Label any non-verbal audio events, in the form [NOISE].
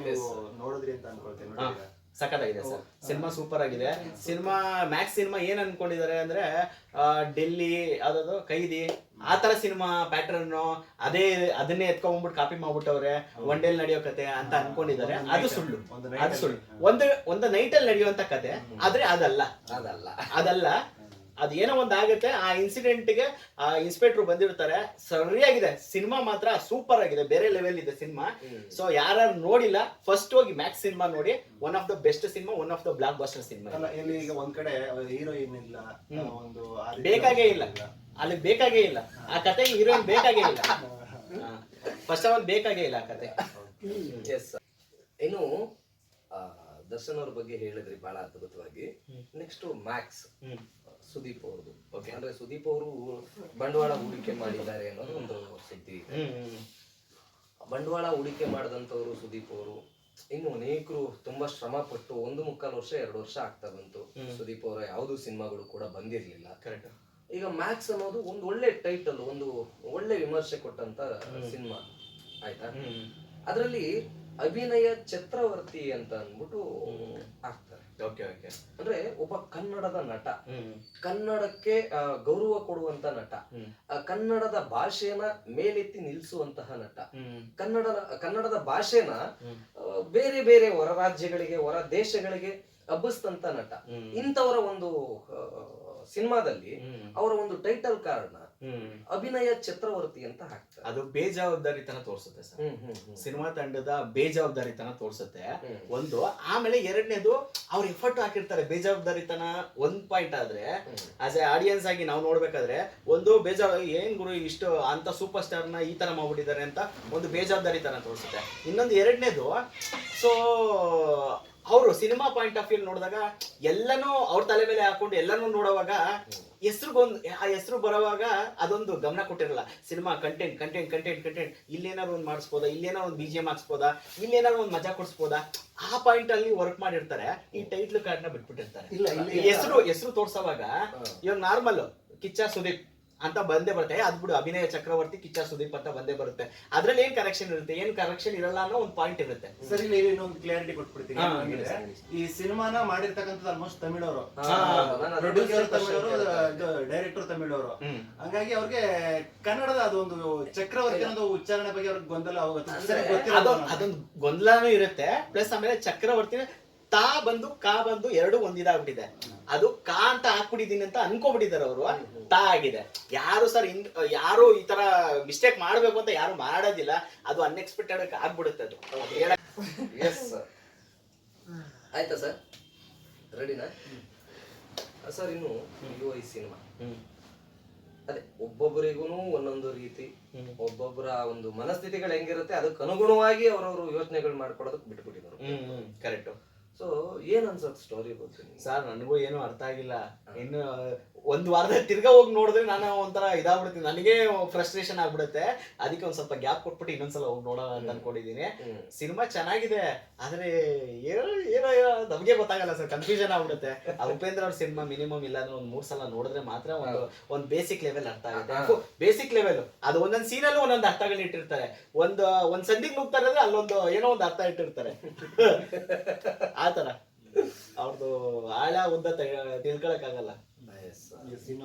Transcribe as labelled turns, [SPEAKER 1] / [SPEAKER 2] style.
[SPEAKER 1] ನೀವು ನೋಡಿದ್ರಿ ಅಂತ ಅನ್ಕೊಳ್ತೀನಿ ನೋಡಿದ್ದೀರಾ?
[SPEAKER 2] ಸಖತ್ತಾಗಿದೆ ಸರ್ ಸಿನಿಮಾ ಸೂಪರ್ ಆಗಿದೆ. ಸಿನಿಮಾ ಮ್ಯಾಕ್ಸ್ ಸಿನಿಮಾ ಏನ್ ಅನ್ಕೊಂಡಿದ್ದಾರೆ ಅಂದ್ರೆ ಆ, ಡೆಲ್ಲಿ ಯಾವ್ದದು ಕೈದಿ. ಆ ತರ ಸಿನಿಮಾ ಪ್ಯಾಟರ್ನ್ ಅದೇ ಅದನ್ನೇ ಎತ್ಕೊಂಡ್ಬಿಟ್ಟು ಕಾಪಿ ಮಾಡ್ಬಿಟ್ಟವ್ರೆ. ಒನ್ ಡೇಲ್ ನಡೆಯೋ ಕತೆ ಅಂತ ಅನ್ಕೊಂಡಿದ್ದಾರೆ.
[SPEAKER 1] ಒಂದು
[SPEAKER 2] ಅದು
[SPEAKER 1] night
[SPEAKER 2] ಸುಳ್ಳು.
[SPEAKER 1] ಒಂದು
[SPEAKER 2] ಅದು ಸುಳ್ಳು.
[SPEAKER 1] ಅಲ್ಲಿ.
[SPEAKER 2] ಒಂದು ಒಂದು ನೈಟ್ ಅಲ್ಲಿ ನಡೆಯುವಂತ ಕತೆ ಆದ್ರೆ ಅದಲ್ಲ.
[SPEAKER 3] ಅದಲ್ಲ.
[SPEAKER 2] ಅದಲ್ಲ. ಅದ್ ಏನೋ ಒಂದ್ ಆಗುತ್ತೆ ಆ ಇನ್ಸಿಡೆಂಟ್ಗೆ ಆ ಇನ್ಸ್ಪೆಕ್ಟರ್ ಬಂದಿರ್ತಾರೆ. ಸರಿಯಾಗಿದೆ. ಸಿನಿಮಾ ಮಾತ್ರ ಸೂಪರ್ ಆಗಿದೆ. ಬೇರೆ ಲೆವೆಲ್ ಇದೆ ಸಿನಿಮಾ. ಸೊ ಯಾರು ನೋಡಿಲ್ಲ ಫಸ್ಟ್ ಹೋಗಿ ಮ್ಯಾಕ್ಸ್ ಸಿನಿಮಾ ನೋಡಿ. One of the best cinema one of the blockbuster cinema
[SPEAKER 1] ಅಲ್ಲ ಇಲ್ಲಿ ಈಗ ಒಂದ್ ಕಡೆ ಹೀರೋಯಿನ್ ಇಲ್ಲ ಒಂದು ಆ ರೀತಿ
[SPEAKER 2] ಬೇಕಾಗೇ ಇಲ್ಲ. ಅಲ್ಲಿ ಬೇಕಾಗೇ ಇಲ್ಲ. ಆ ಕತೆಗೆ ಹೀರೋಯಿನ್ ಬೇಕಾಗೇ ಇಲ್ಲ. ಫಸ್ಟ್ ಆಫ್ ಆಲ್ ಬೇಕಾಗೇ ಇಲ್ಲ ಆ ಕತೆ.
[SPEAKER 3] ಎಸ್ ಇನ್ನು ಆ, ದರ್ಶನ್ ಅವ್ರ ಬಗ್ಗೆ ಹೇಳಿದ್ರಿ ಬಹಳ ಅದ್ಭುತವಾಗಿ. Next Max. ಸುದೀಪ್ ಅವ್ರದ್ದು. ಓಕೆ ಅಂದ್ರೆ ಸುದೀಪ್ ಅವರು ಬಂಡವಾಳ ಹೂಡಿಕೆ ಮಾಡಿದ್ದಾರೆ ಅನ್ನೋದು ಒಂದು ಸುದ್ದಿ ಇದೆ. ಬಂಡವಾಳ ಹೂಡಿಕೆ ಮಾಡಿದಂಥವ್ರು ಸುದೀಪ್ ಅವರು ಇನ್ನು ಅನೇಕರು ತುಂಬಾ ಶ್ರಮ ಪಟ್ಟು ಒಂದು ಮುಕ್ಕಾಲು ವರ್ಷ ಎರಡು ವರ್ಷ ಆಗ್ತಾ ಬಂತು. ಸುದೀಪ್ ಅವರ ಯಾವುದು ಸಿನಿಮಾಗಳು ಕೂಡ ಬಂದಿರ್ಲಿಲ್ಲ.
[SPEAKER 2] ಕರೆಕ್ಟ್
[SPEAKER 3] ಈಗ ಮ್ಯಾಕ್ಸ್ ಅನ್ನೋದು ಒಂದು ಒಳ್ಳೆ ಟೈಟಲ್ ಒಂದು ಒಳ್ಳೆ ವಿಮರ್ಶೆ ಕೊಟ್ಟಂತ ಸಿನಿಮಾ. ಆಯ್ತಾ? ಅದರಲ್ಲಿ ಅಭಿನಯ ಚಕ್ರವರ್ತಿ ಅಂತ ಅಂದ್ಬಿಟ್ಟು ಆಗ್ತಾರೆ
[SPEAKER 2] ಓಕೆ ಓಕೆ.
[SPEAKER 3] ಅಂದ್ರೆ ಒಬ್ಬ ಕನ್ನಡದ ನಟ. ಕನ್ನಡಕ್ಕೆ ಗೌರವ ಕೊಡುವಂತ ನಟ. ಕನ್ನಡದ ಭಾಷೆನ ಮೇಲೆತ್ತಿ ನಿಲ್ಲಿಸುವಂತಹ ನಟ. ಕನ್ನಡ ಕನ್ನಡದ ಭಾಷೆನ ಬೇರೆ ಬೇರೆ ಹೊರ ರಾಜ್ಯಗಳಿಗೆ ಹೊರ ದೇಶಗಳಿಗೆ ಹಬ್ಬಿಸ್ತಂತ ನಟ. ಇಂಥವರ ಒಂದು ಸಿನಿಮಾದಲ್ಲಿ ಅವರ ಒಂದು ಟೈಟಲ್ ಕಾರಣ ಅಭಿನಯ ಚಕ್ರವರ್ತಿ ಅಂತ ಹಾಕ್ತಾರೆ.
[SPEAKER 2] ಅದು ಬೇಜವಾಬ್ದಾರಿತನ ತೋರಿಸುತ್ತೆ ಸರ್. ಸಿನಿಮಾ ತಂಡದ ಬೇಜವಾಬ್ದಾರಿತನ ತೋರಿಸುತ್ತೆ. ಒಂದು ಆಮೇಲೆ ಎರಡನೇದು ಅವ್ರು ಎಫರ್ಟ್ ಹಾಕಿರ್ತಾರೆ. ಬೇಜವಾಬ್ದಾರಿತನ ಒಂದ್ ಪಾಯಿಂಟ್ ಆದ್ರೆ. ಆಸ್ ಎ ಆಡಿಯನ್ಸ್ ಆಗಿ ನಾವು ನೋಡ್ಬೇಕಾದ್ರೆ ಒಂದು ಬೇಜಾ ಏನ್ ಗುರು ಇಷ್ಟು ಅಂತ ಸೂಪರ್ ಸ್ಟಾರ್ನ ಈ ತರ ಮಾಡ್ಬಿಟ್ಟಿದ್ದಾರೆ ಅಂತ ಒಂದು ಬೇಜವಾಬ್ದಾರಿತನ ತೋರಿಸುತ್ತೆ. ಇನ್ನೊಂದು ಎರಡನೇದು ಸೊ ಅವರು ಸಿನಿಮಾ ಪಾಯಿಂಟ್ ಆಫ್ ವ್ಯೂ ನೋಡಿದಾಗ ಎಲ್ಲನೂ ಅವ್ರ ತಲೆ ಮೇಲೆ ಹಾಕೊಂಡು ಎಲ್ಲನೂ ನೋಡುವಾಗ ಹೆಸರುಗೊಂದು ಆ ಹೆಸರು ಬರುವಾಗ ಅದೊಂದು ಗಮನ ಕೊಟ್ಟಿರಲ್ಲ. Cinema content content content content ಇಲ್ಲೇನಾದ್ರು ಒಂದು ಮಾಡಿಸ್ಬೋದಾ? ಇಲ್ಲೇನಾದ್ರು ಒಂದು ಬಿ ಜಿ ಎಂ ಹಾಕ್ಸ್ಬೋದಾ? ಇಲ್ಲೇನಾದ್ರು ಒಂದು ಮಜಾ ಕೊಡಿಸ್ಬೋದಾ? ಆ ಪಾಯಿಂಟ್ ಅಲ್ಲಿ ವರ್ಕ್ ಮಾಡಿರ್ತಾರೆ. ಈ ಟೈಟ್ಲ್ ಕಾರ್ಡ್ನ ಬಿಟ್ಬಿಟ್ಟಿರ್ತಾರೆ.
[SPEAKER 1] ಇಲ್ಲ ಇಲ್ಲಿ
[SPEAKER 2] ಹೆಸರು ಹೆಸರು ತೋರ್ಸೋವಾಗ ಇವಾಗ ನಾರ್ಮಲ್ ಕಿಚ್ಚ ಸುದೀಪ್. ಅಂತ ಬಂದೇ ಬರುತ್ತೆ. ಅದ್ ಬಿಡು ಅಭಿನಯ ಚಕ್ರವರ್ತಿ ಕಿಚ್ಚ ಸುದೀಪ್ ಅಂತ ಬಂದೇ ಬರುತ್ತೆ. ಅದ್ರಲ್ಲಿ ಏನ್ ಕರೆಕ್ಷನ್ ಇರುತ್ತೆ? ಏನ್ ಕರೆಕ್ಷನ್ ಇರಲ್ಲ ಅನ್ನೋ ಒಂದು ಪಾಯಿಂಟ್ ಇರುತ್ತೆ.
[SPEAKER 1] ಸರಿ ನೀವು ಇನ್ನೊಂದು ಕ್ಲಾರಿಟಿ ಕೊಟ್ಬಿಡ್ತೀನಿ. ಈ ಸಿನಿಮಾನ ಮಾಡಿರ್ತಕ್ಕಂಥದ್ದು ಆಲ್ಮೋಸ್ಟ್ ತಮಿಳವರು. ಪ್ರೊಡ್ಯೂಸರ್ ತಮಿಳವರು. ಡೈರೆಕ್ಟರ್ ತಮಿಳವರು. ಹಂಗಾಗಿ ಅವ್ರಿಗೆ ಕನ್ನಡದ ಅದೊಂದು ಚಕ್ರವರ್ತಿ ಅನ್ನೋದು ಉಚ್ಚಾರಣೆ ಬಗ್ಗೆ ಅವ್ರಿಗೆ ಗೊಂದಲ ಗೊತ್ತಿರೋದು
[SPEAKER 2] ಅದೊಂದು ಅದೊಂದು ಗೊಂದಲನೂ ಇರುತ್ತೆ. ಪ್ಲಸ್ ಆಮೇಲೆ ಚಕ್ರವರ್ತಿ ತಾ ಬಂದು ಕಾ ಬಂದು ಎರಡು ಒಂದಿದಾಗ್ಬಿಟ್ಟಿದೆ. ಅದು ಕಾ ಅಂತ ಹಾಕ್ಬಿಟ್ಟಿದೀನಿ ಅಂತ ಅನ್ಕೊಂಡ್ಬಿಟ್ಟಿದ್ದಾರೆ ಅವರು. ತಾ ಆಗಿದೆ. ಯಾರು ಸರ್ ಇನ್ ಯಾರು ಈ ತರ ಮಿಸ್ಟೇಕ್ ಮಾಡ್ಬೇಕು ಅಂತ ಯಾರು ಮಾಡೋದಿಲ್ಲ. ಅದು ಅನ್ಎಕ್ಸ್ಪೆಕ್ಟೆಡ್ ಆಗ್ಬಿಡುತ್ತೆ ಅದು.
[SPEAKER 3] ಎಸ್ ಸರ್ ಆಯ್ತಾ ಸರ್? ರೆಡಿನಾ ಸರ್ ಇನ್ನು ಇರುವ ಈ ಸಿನಿಮಾ. ಅದೇ ಒಬ್ಬೊಬ್ಬರಿಗೂ ಒಂದೊಂದು ರೀತಿ. ಒಬ್ಬೊಬ್ಬರ ಒಂದು ಮನಸ್ಥಿತಿಗಳು ಹೆಂಗಿರುತ್ತೆ ಅದಕ್ಕೆ ಅನುಗುಣವಾಗಿ ಅವರವರು ಯೋಚನೆಗಳು ಮಾಡ್ಕೊಳ್ಳೋದಕ್ಕೆ
[SPEAKER 2] ಬಿಟ್ಬಿಟ್ಟಿದ್ರು. ಕರೆಕ್ಟ್
[SPEAKER 3] ಸೊ ಏನ್ ಅನ್ಸತ್ ಸ್ಟೋರಿ ಬಗ್ಗೆ?
[SPEAKER 2] ಸರ್ ನನಗೂ ಏನು ಅರ್ಥ ಆಗಿಲ್ಲ ಇನ್ನು ಒಂದ್ ವಾರದ ತಿರ್ಗಾ ಹೋಗಿ ನೋಡಿದ್ರೆ ನಾನು ಒಂಥರ ಇದಾಗ್ಬಿಡ್ತೀನಿ ನನಗೆ ಫ್ರಸ್ಟ್ರೇಷನ್ ಆಗ್ಬಿಡುತ್ತೆ. ಅದಕ್ಕೆ ಒಂದ್ ಸ್ವಲ್ಪ ಗ್ಯಾಪ್ ಕೊಟ್ಬಿಟ್ಟು ಇನ್ನೊಂದ್ಸಲ ಹೋಗಿ ನೋಡೋಣ ಅಂತ ಅನ್ಕೊಂಡಿದೀನಿ.
[SPEAKER 3] ಹ್ಮ್.
[SPEAKER 2] ಸಿನಿಮಾ ಚೆನ್ನಾಗಿದೆ. ಆದ್ರೆ ಏನೋ ಏನೋ ನಮಗೆ ಗೊತ್ತಾಗಲ್ಲ ಸರ್. ಕನ್ಫ್ಯೂಷನ್ ಆಗ್ಬಿಡುತ್ತೆ. ಆ ಉಪೇಂದ್ರ ಅವ್ರ ಸಿನಿಮಾ ಮಿನಿಮಮ್ ಇಲ್ಲ ಅಂದ್ರೆ ಒಂದ್ ಮೂರ್ ಸಲ ನೋಡಿದ್ರೆ ಮಾತ್ರ ಒಂದು ಒಂದ್ ಬೇಸಿಕ್ ಲೆವೆಲ್ ಅರ್ಥ ಆಗುತ್ತೆ. ಬೇಸಿಕ್ ಲೆವೆಲ್ ಅದು ಒಂದೊಂದ್ ಸೀನಲ್ಲೂ ಒಂದೊಂದು ಅರ್ಥಗಳು ಇಟ್ಟಿರ್ತಾರೆ. ಒಂದ್ ಒಂದ್ ಸಂದಿಗ್ ನುಗ್ತಾರೆ ಅಂದ್ರೆ ಅಲ್ಲೊಂದು ಏನೋ ಒಂದು ಅರ್ಥ ಇಟ್ಟಿರ್ತಾರೆ. [LAUGHS] ಆತರ ಅವ್ರದ್ದು ಆಳ ಉದ್ದ ತಿಳ್ಕೊಳಕ್ ಆಗಲ್ಲ
[SPEAKER 3] Yes, sir.
[SPEAKER 1] ಈ ಸಿನಿಮಾ